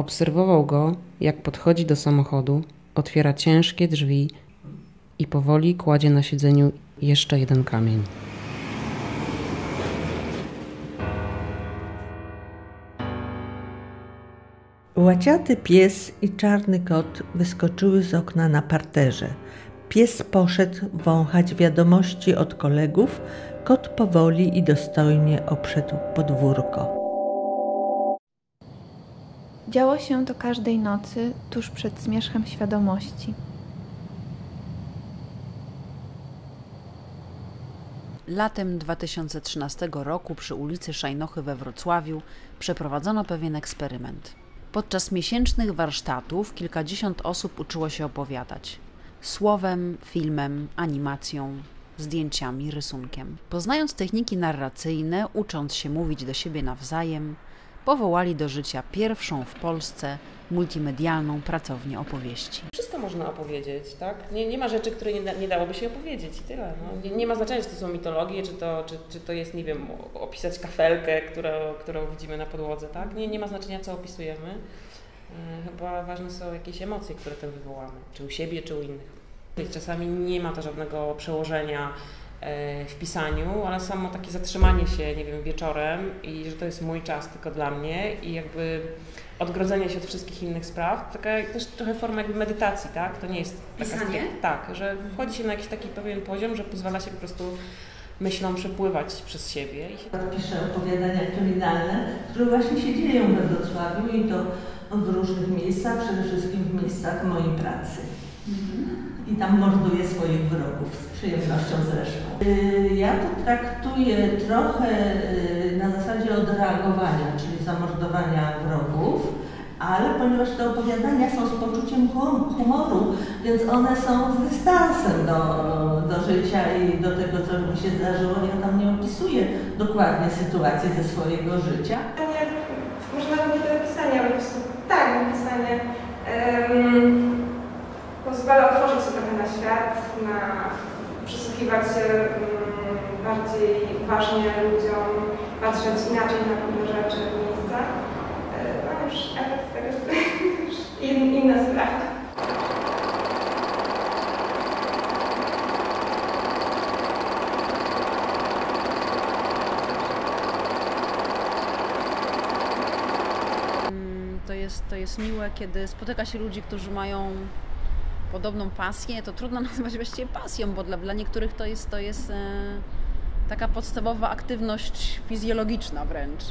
Obserwował go, jak podchodzi do samochodu, otwiera ciężkie drzwi i powoli kładzie na siedzeniu jeszcze jeden kamień. Łaciaty pies i czarny kot wyskoczyły z okna na parterze. Pies poszedł wąchać wiadomości od kolegów, kot powoli i dostojnie obszedł podwórko. Działo się to każdej nocy, tuż przed zmierzchem świadomości. Latem 2013 roku przy ulicy Szajnochy we Wrocławiu przeprowadzono pewien eksperyment. Podczas miesięcznych warsztatów kilkadziesiąt osób uczyło się opowiadać. Słowem, filmem, animacją, zdjęciami, rysunkiem. Poznając techniki narracyjne, ucząc się mówić do siebie nawzajem, powołali do życia pierwszą w Polsce multimedialną pracownię opowieści. Wszystko można opowiedzieć, tak? Nie, nie ma rzeczy, które nie, da, nie dałoby się opowiedzieć i tyle. No. Nie, nie, ma znaczenia, czy to są mitologie, czy to, czy, czy to jest, nie wiem, opisać kafelkę, którą, którą widzimy na podłodze, tak? Nie, nie ma znaczenia, co opisujemy. E, chyba ważne są jakieś emocje, które tym wywołamy, czy u siebie, czy u innych. Czasami nie ma to żadnego przełożenia w pisaniu, ale samo takie zatrzymanie się, nie wiem, wieczorem i że to jest mój czas tylko dla mnie i jakby odgrodzenie się od wszystkich innych spraw, taka też trochę forma jakby medytacji, tak? To nie jest taka Pisanie? tak, że wchodzi się na jakiś taki pewien poziom, że pozwala się po prostu myślą przepływać przez siebie. Piszę opowiadania kryminalne, które właśnie się dzieją we Wrocławiu i to w różnych miejscach, przede wszystkim w miejscach mojej pracy. Mhm i tam morduje swoich wrogów, z przyjemnością zresztą. Y, ja to traktuję trochę y, na zasadzie odreagowania, czyli zamordowania wrogów, ale ponieważ te opowiadania są z poczuciem humoru, więc one są z dystansem do, do życia i do tego, co mi się zdarzyło. Ja tam nie opisuję dokładnie sytuacji ze swojego życia. Może nawet nie do opisania, ale po prostu tak, napisanie. Um, pozwala otworzyć się trochę na świat, na przysłuchiwać się um, bardziej uważnie ludziom, patrzeć inaczej na pewne rzeczy, miejsca. E, no już efekt tego już inna sprawa. Mm, to jest, to jest miłe, kiedy spotyka się ludzi, którzy mają podobną pasję, to trudno nazwać właściwie pasją, bo dla, dla niektórych to jest, to jest e, taka podstawowa aktywność fizjologiczna wręcz.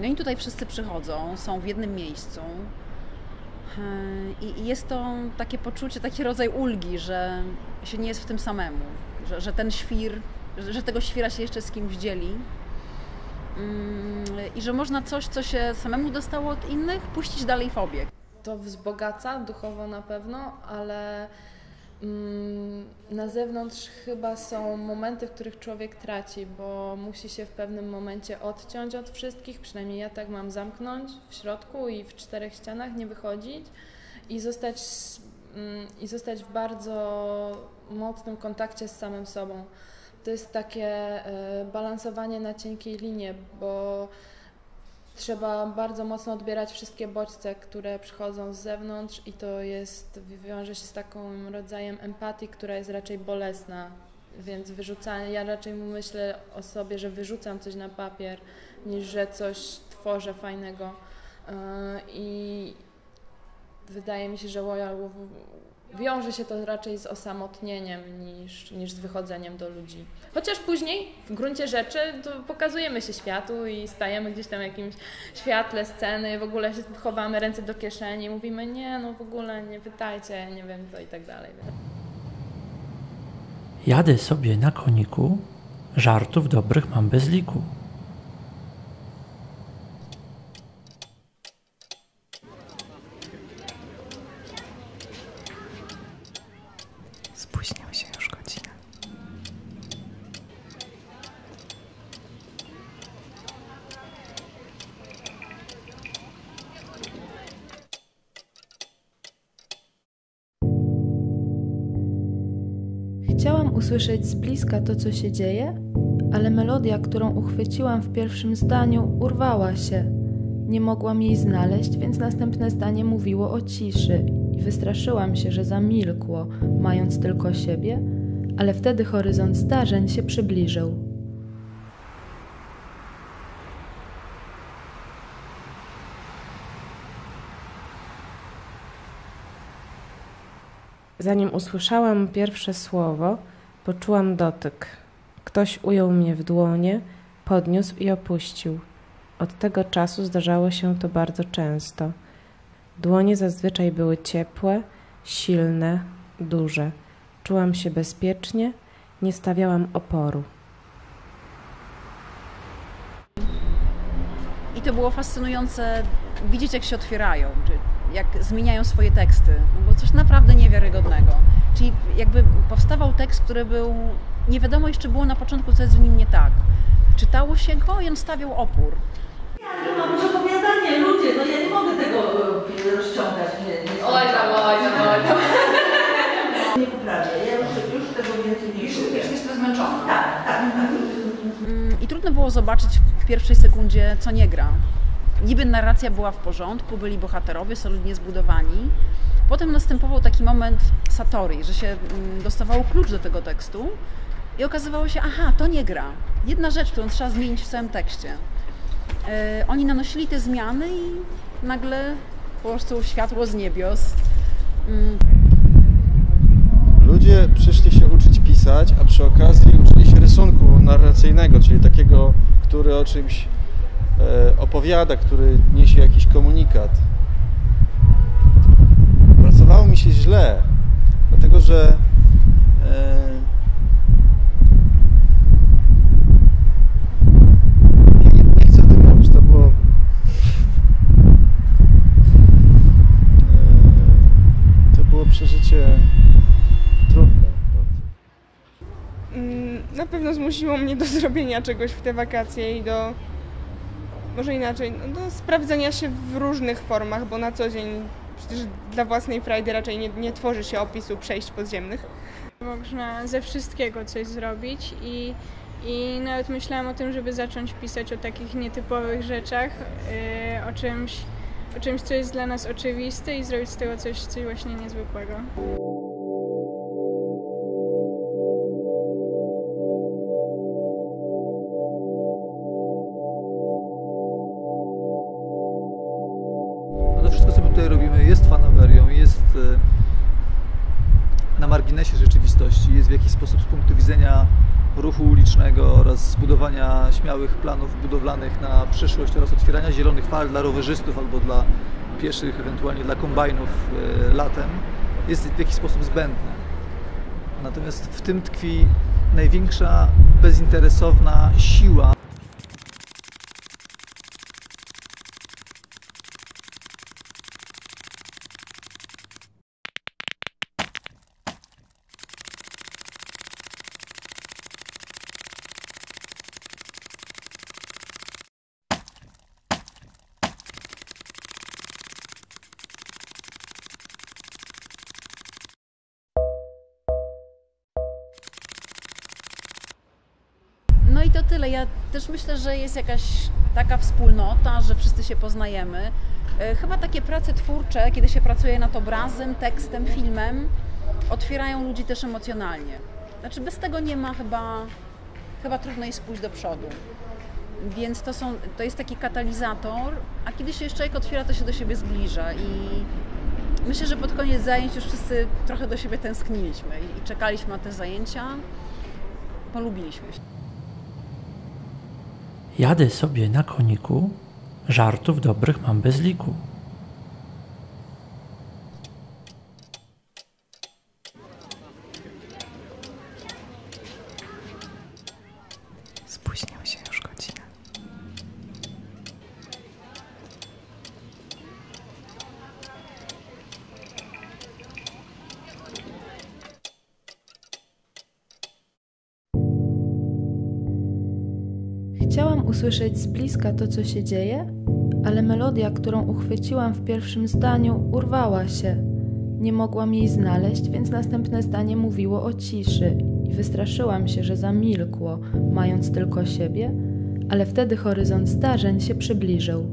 No i tutaj wszyscy przychodzą, są w jednym miejscu. E, I jest to takie poczucie, taki rodzaj ulgi, że się nie jest w tym samemu, że, że ten świr, że, tego świra się jeszcze z kimś dzieli. Mm, I że można coś, co się samemu dostało od innych, puścić dalej w obieg to wzbogaca duchowo na pewno, ale na zewnątrz chyba są momenty, w których człowiek traci, bo musi się w pewnym momencie odciąć od wszystkich, przynajmniej ja tak mam zamknąć w środku i w czterech ścianach, nie wychodzić i zostać, mm, i zostać w bardzo mocnym kontakcie z samym sobą. To jest takie y, balansowanie na cienkiej linie, bo trzeba bardzo mocno odbierać wszystkie bodźce, które przychodzą z zewnątrz i to jest, wiąże się z takim rodzajem empatii, która jest raczej bolesna. Więc wyrzucanie, ja raczej myślę o sobie, że wyrzucam coś na papier, niż że coś tworzę fajnego. Yy, I wydaje mi się, że wiąże się to raczej z osamotnieniem niż, niż z wychodzeniem do ludzi. Chociaż później w gruncie rzeczy pokazujemy się światu i stajemy gdzieś tam w jakimś świetle sceny, w ogóle się chowamy ręce do kieszeni, mówimy nie, no w ogóle nie pytajcie, nie wiem co i tak dalej. Jadę sobie na koniku, żartów dobrych mam bez liku. Usłyszeć z bliska to, co się dzieje, ale melodia, którą uchwyciłam w pierwszym zdaniu, urwała się. Nie mogłam jej znaleźć, więc następne zdanie mówiło o ciszy i wystraszyłam się, że zamilkło, mając tylko siebie, ale wtedy horyzont zdarzeń się przybliżył. Zanim usłyszałam pierwsze słowo, poczułam dotyk. Ktoś ujął mnie w dłonie, podniósł i opuścił. Od tego czasu zdarzało się to bardzo często. Dłonie zazwyczaj były ciepłe, silne, duże. Czułam się bezpiecznie, nie stawiałam oporu. I to było fascynujące widzieć, jak się otwierają, jak zmieniają swoje teksty. No było coś naprawdę niewiarygodnego. Czyli jakby powstawał tekst, który był, nie wiadomo jeszcze było na początku, co jest w nim nie tak. Czytało się go i on stawiał opór. Ja mam opowiadanie, ludzie, no ja nie mogę tego e, rozciągać. Nie, nie oj tam, oj tam, oj tam. Nie poprawię, ja już, już tego więcej nie Już jesteś zmęczona. Tak, tak, tak. Mm, I trudno było zobaczyć w pierwszej sekundzie, co nie gra. Niby narracja była w porządku, byli bohaterowie solidnie zbudowani. Potem następował taki moment satori, że się mm, dostawało klucz do tego tekstu i okazywało się, aha, to nie gra. Jedna rzecz, którą trzeba zmienić w całym tekście. Yy, oni nanosili te zmiany i nagle po prostu światło z niebios. Yy. Ludzie przyszli się uczyć pisać, a przy okazji uczyli się rysunku narracyjnego, czyli takiego, który o czymś E, opowiada, który niesie jakiś komunikat. Pracowało mi się źle, dlatego że e, nie, nie chcę o tym mówić, to było e, to było przeżycie trudne. Mm, na pewno zmusiło mnie do zrobienia czegoś w te wakacje i do może inaczej, no, do sprawdzenia się w różnych formach, bo na co dzień przecież dla własnej frajdy raczej nie, nie tworzy się opisu przejść podziemnych. Można ze wszystkiego coś zrobić i, i nawet myślałam o tym, żeby zacząć pisać o takich nietypowych rzeczach, yy, o czymś, o czymś, co jest dla nas oczywiste i zrobić z tego coś, coś właśnie niezwykłego. Marginesie rzeczywistości, jest w jakiś sposób z punktu widzenia ruchu ulicznego oraz zbudowania śmiałych planów budowlanych na przyszłość oraz otwierania zielonych fal dla rowerzystów albo dla pieszych, ewentualnie dla kombajnów e, latem, jest w jakiś sposób zbędne. Natomiast w tym tkwi największa bezinteresowna siła No i to tyle. Ja też myślę, że jest jakaś taka wspólnota, że wszyscy się poznajemy. E, chyba takie prace twórcze, kiedy się pracuje nad obrazem, tekstem, filmem, otwierają ludzi też emocjonalnie. Znaczy bez tego nie ma chyba, chyba trudno jest pójść do przodu. Więc to, są, to jest taki katalizator, a kiedy się jeszcze człowiek otwiera, to się do siebie zbliża i myślę, że pod koniec zajęć już wszyscy trochę do siebie tęskniliśmy i czekaliśmy na te zajęcia, polubiliśmy się. Jadę sobie na koniku, żartów dobrych mam bez liku. usłyszeć z bliska to, co się dzieje, ale melodia, którą uchwyciłam w pierwszym zdaniu, urwała się. Nie mogłam jej znaleźć, więc następne zdanie mówiło o ciszy i wystraszyłam się, że zamilkło, mając tylko siebie, ale wtedy horyzont zdarzeń się przybliżył.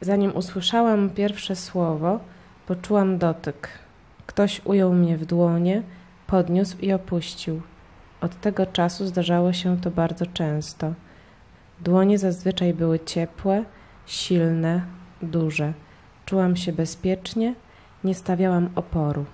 zanim usłyszałam pierwsze słowo, poczułam dotyk. Ktoś ujął mnie w dłonie, podniósł i opuścił. Od tego czasu zdarzało się to bardzo często. Dłonie zazwyczaj były ciepłe, silne, duże. Czułam się bezpiecznie, nie stawiałam oporu.